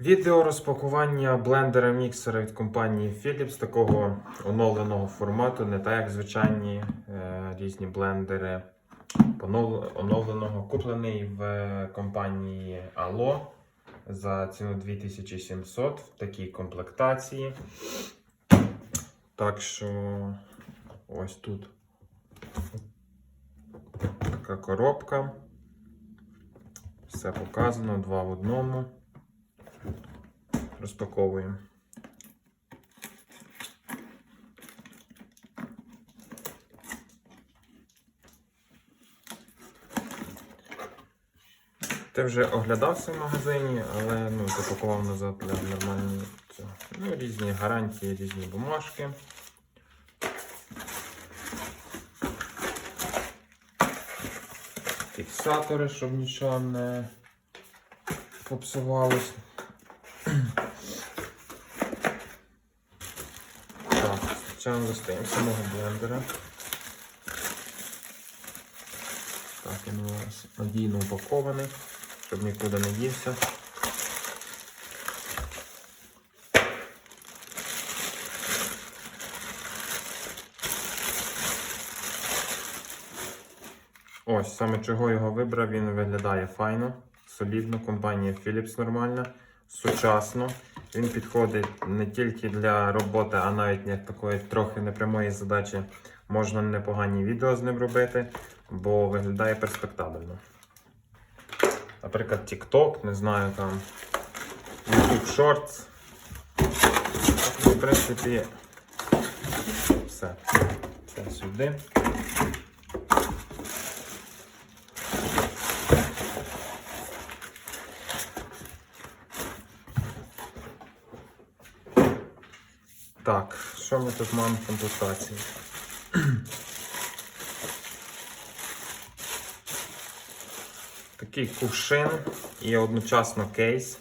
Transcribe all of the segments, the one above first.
Відео розпакування блендера міксера від компанії Philips такого оновленого формату, не так як звичайні е, різні блендери оновленого, куплений в компанії Allo за ціну 2700 в такій комплектації. Так що ось тут така коробка. Все показано, два в одному. Розпаковуємо. Ти вже оглядався в магазині, але ну, запакував назад для нормальної цього. Ну, різні гарантії, різні бумажки. Фіксатори, щоб нічого не попсувалось. Спочатку достаємо самого блендера. Так, він у нас надійно упакований, щоб нікуди не дівся. Ось, саме чого його вибрав, він виглядає файно, солідно, компанія Philips нормальна, сучасно. Він підходить не тільки для роботи, а навіть як такої трохи непрямої задачі. Можна непогані відео з ним робити, бо виглядає перспектабельно. Наприклад, TikTok, не знаю там, YouTube Shorts. Ну, В принципі, все. Це сюди. Так, що ми тут маємо в комплектації? Такий кувшин і одночасно кейс.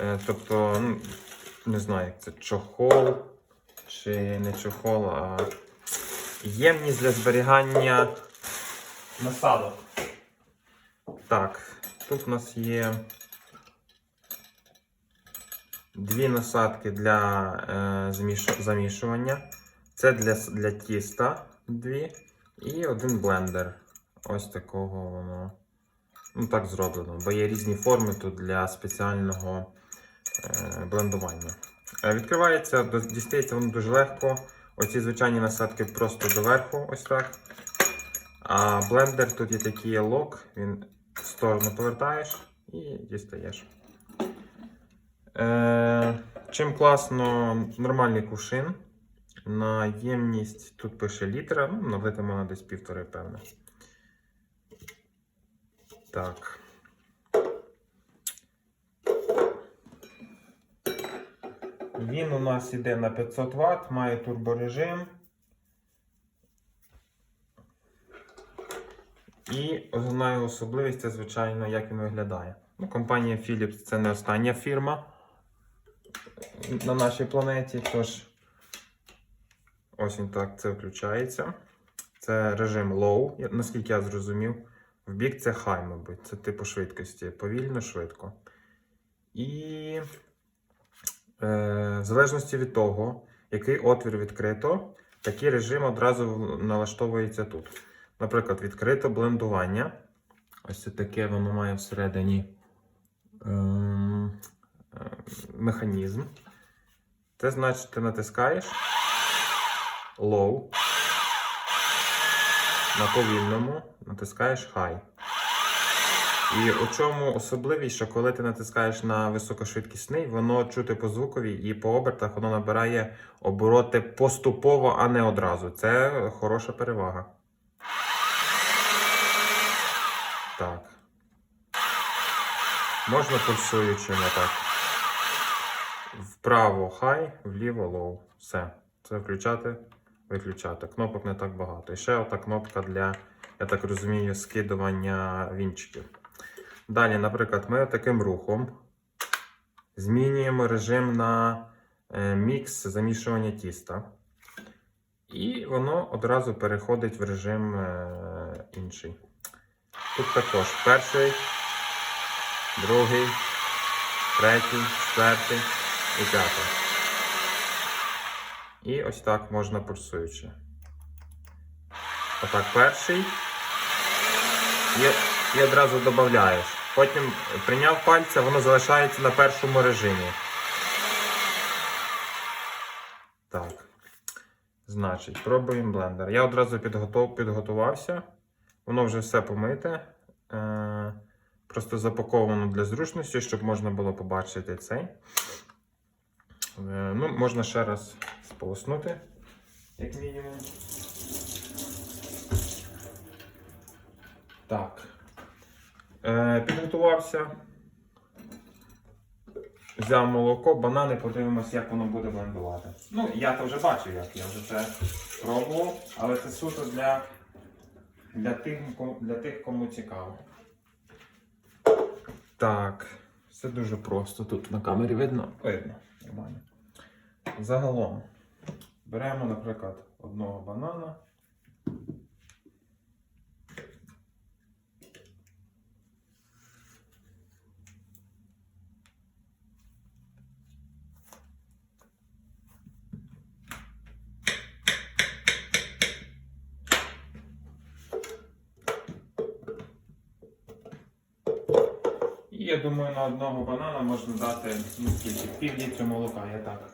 Е, тобто, ну, не знаю, як це чохол чи не чохол, а ємність для зберігання насадок. Так, тут у нас є дві насадки для е, заміш- замішування. Це для, для тіста дві. І один блендер. Ось такого воно. Ну, так зроблено. Бо є різні форми тут для спеціального е, блендування. Е, відкривається, дістається воно дуже легко. Оці звичайні насадки просто доверху, ось так. А блендер тут є такий лок, він в сторону повертаєш і дістаєш. Е, чим класно нормальний кувшин. На ємність тут пише літра, ну, налити можна десь півтори, певне. Так. Він у нас іде на 500 Вт, має турборежим. І основна особливість це, звичайно, як він виглядає. Ну, компанія Philips це не остання фірма на нашій планеті. Тож, ось він так це включається. Це режим low, наскільки я зрозумів. В бік це high, мабуть. Це типу швидкості. Повільно, швидко. І е, в залежності від того, який отвір відкрито, такий режим одразу налаштовується тут. Наприклад, відкрито блендування. Ось це таке воно має всередині ем, е, механізм. Це значить, ти натискаєш low. На повільному натискаєш high. І у чому особливість, що коли ти натискаєш на високошвидкісний, воно чути по звукові і по обертах воно набирає обороти поступово, а не одразу. Це хороша перевага. Так. Можна пульсуючим отак. Вправо high, вліво low. Все. Це включати, виключати. Кнопок не так багато. І ще ота кнопка для, я так розумію, скидування вінчиків. Далі, наприклад, ми таким рухом змінюємо режим на е, мікс замішування тіста. І воно одразу переходить в режим е, інший. Тут також перший, другий, третій, четвертий і п'ятий. І ось так можна пульсуючи. Отак перший. І, і одразу додаєш. Потім прийняв пальця, воно залишається на першому режимі. Так. Значить, пробуємо блендер. Я одразу підготов, підготувався. Воно вже все помите. Е, просто запаковано для зручності, щоб можна було побачити цей. Е, ну, можна ще раз сполоснути, як мінімум. Так. Е, підготувався. Взяв молоко, банани, подивимось, як воно буде блендувати. Ну, я то вже бачив, як я вже це пробував, але це суто для, для, тих, для тих, кому цікаво. Так, все дуже просто. Тут на камері видно? Видно, нормально. Загалом беремо, наприклад, одного банана. Я думаю, на одного банана можна дати ну, скільки, пів літра молока. Я так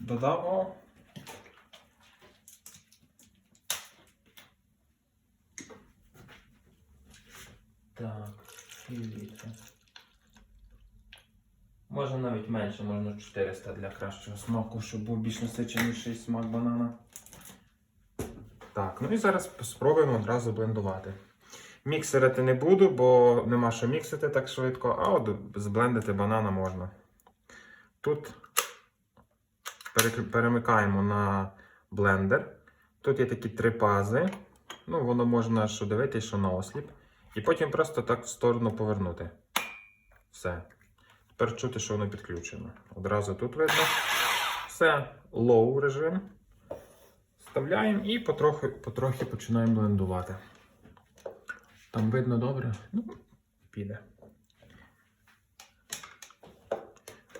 додав. Так, пів літра. Можна навіть менше, можна 400 для кращого смаку, щоб був більш насиченіший смак банана. Так, ну і зараз спробуємо одразу блендувати. Міксерити не буду, бо нема що міксити так швидко, а от зблендити банана можна. Тут перемикаємо на блендер. Тут є такі три пази. Ну, воно можна що дивитися, що на осліп. І потім просто так в сторону повернути. Все. Тепер чути, що воно підключено. Одразу тут видно. Все, low режим. Вставляємо і потрохи, потрохи починаємо блендувати. Там видно добре? Ну, піде.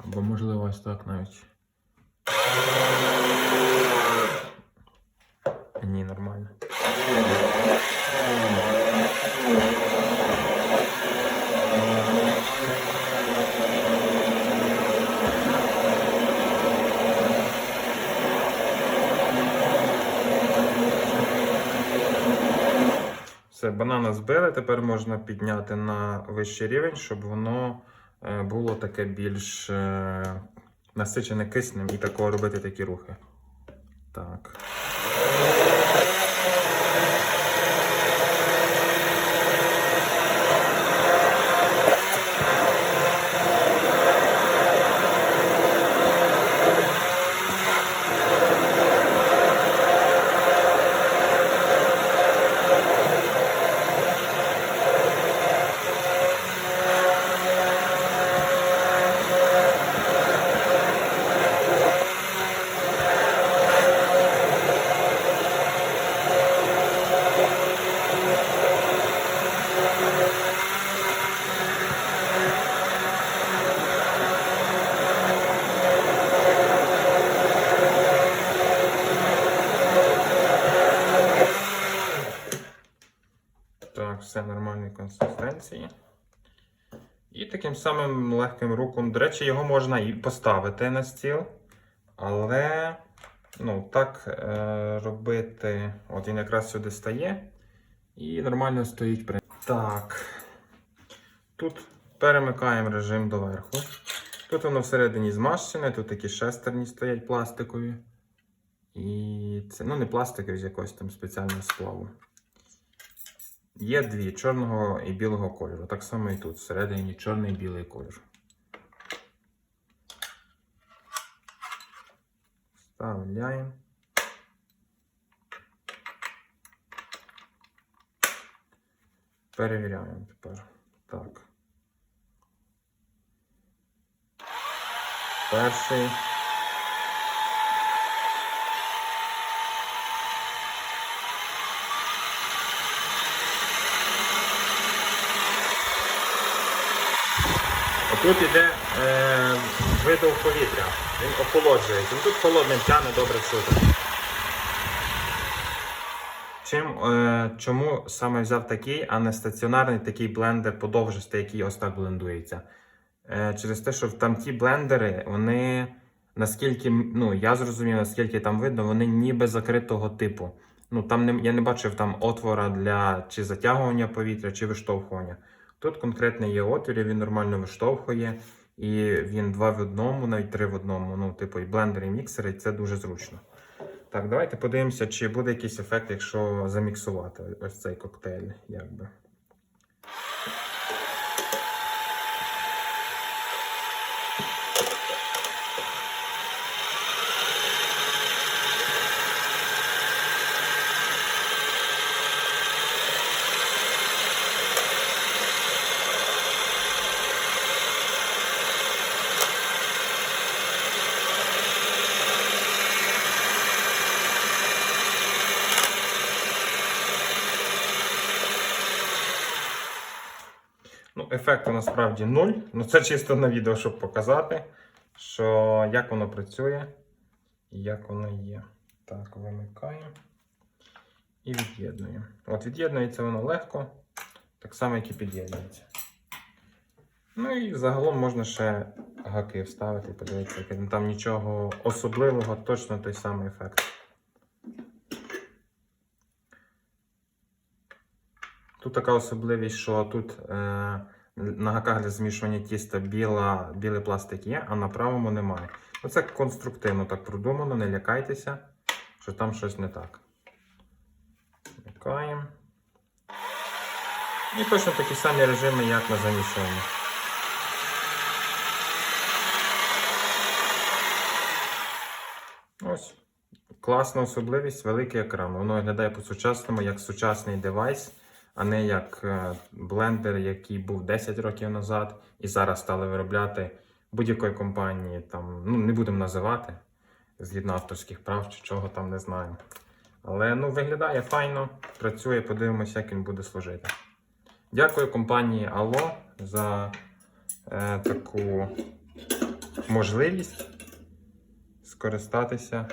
Або можливо ось так навіть. Ні, нормально. Все, банана збили, тепер можна підняти на вищий рівень, щоб воно е, було таке більш е, насичене киснем і такого робити такі рухи. Так. Так, все нормальної консистенції. І таким самим легким рухом, до речі, його можна і поставити на стіл. Але ну, так е, робити. От він якраз сюди стає і нормально стоїть. при- Так. Тут перемикаємо режим доверху. Тут воно всередині змащене, тут такі шестерні стоять пластикові. І це ну, не пластикові з якогось там спеціального сплаву. Є дві чорного і білого кольору. Так само і тут, всередині чорний і білий кольор. Вставляємо. Перевіряємо тепер. Так. Перший. Тут іде е, видув повітря. Він охолоджується. Тут холодним тяне добре чути. Чим, е, чому саме взяв такий, а не стаціонарний такий блендер подовжистий, який ось так блендується? Е, через те, що там ті блендери, вони наскільки, ну я зрозумів, наскільки там видно, вони ніби закритого типу. Ну там не, я не бачив там отвора для чи затягування повітря, чи виштовхування. Тут конкретно є отвір, він нормально виштовхує, і він два в одному, навіть три в одному. Ну, типу, і блендер, і міксер, і це дуже зручно. Так, давайте подивимося, чи буде якийсь ефект, якщо заміксувати ось цей коктейль. Якби. Ефекту насправді нуль. Ну, це чисто на відео, щоб показати, що як воно працює і як воно є. Так, вимикаємо і від'єднуємо. От від'єднується воно легко, так само, як і під'єднується. Ну і загалом можна ще гаки вставити подивитися, яке там- нічого особливого, точно той самий ефект. Тут така особливість, що тут е, на гаках для змішування тіста біла, білий пластик є, а на правому немає. Оце конструктивно так продумано, не лякайтеся, що там щось не так. Вмикаємо. І точно такі самі режими, як на замішуванні. Ось. Класна особливість, великий екран. Воно виглядає по-сучасному як сучасний девайс, а не як е, блендер, який був 10 років назад і зараз стали виробляти будь-якої компанії. Там, ну, не будемо називати згідно авторських прав чи чого там не знаємо. Але ну, виглядає файно, працює, подивимося, як він буде служити. Дякую компанії Allo за е, таку можливість скористатися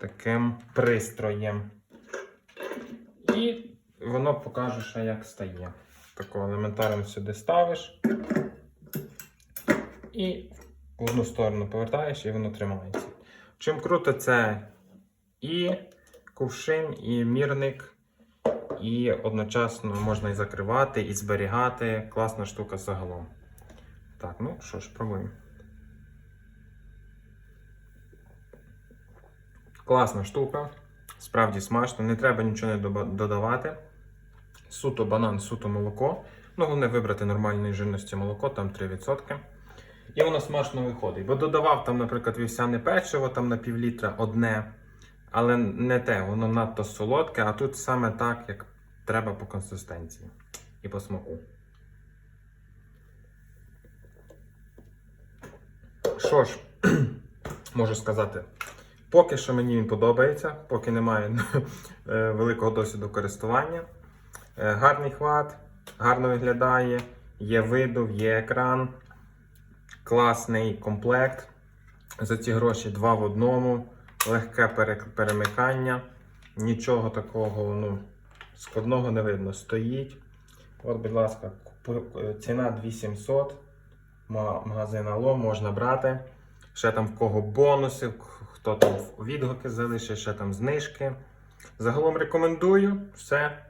таким пристроєм. І воно покаже, ще як стає. Тако елементарно сюди ставиш. І в одну сторону повертаєш, і воно тримається. Чим круто, це і кувшин, і мірник, і одночасно можна і закривати, і зберігати. Класна штука загалом. Так, ну що ж, пробуємо. Класна штука, справді смачно, не треба нічого не додавати. Суто банан, суто молоко. Ну, головне вибрати нормальної жирності молоко, там 3%. І воно смачно виходить. Бо додавав там, наприклад, вівсяне печиво там на півлітра одне, але не те, воно надто солодке, а тут саме так, як треба по консистенції і по смаку. Що ж, можу сказати, поки що мені він подобається, поки немає е, великого досвіду користування. Е, Гарний хват, гарно виглядає, є видув, є екран, класний комплект. За ці гроші два в одному, легке перемикання, нічого такого ну, складного не видно. Стоїть. От, будь ласка, е, ціна 2700. Магазин Ало можна брати. Ще там в кого бонуси, хто там відгуки залишить, ще там знижки. Загалом рекомендую. Все.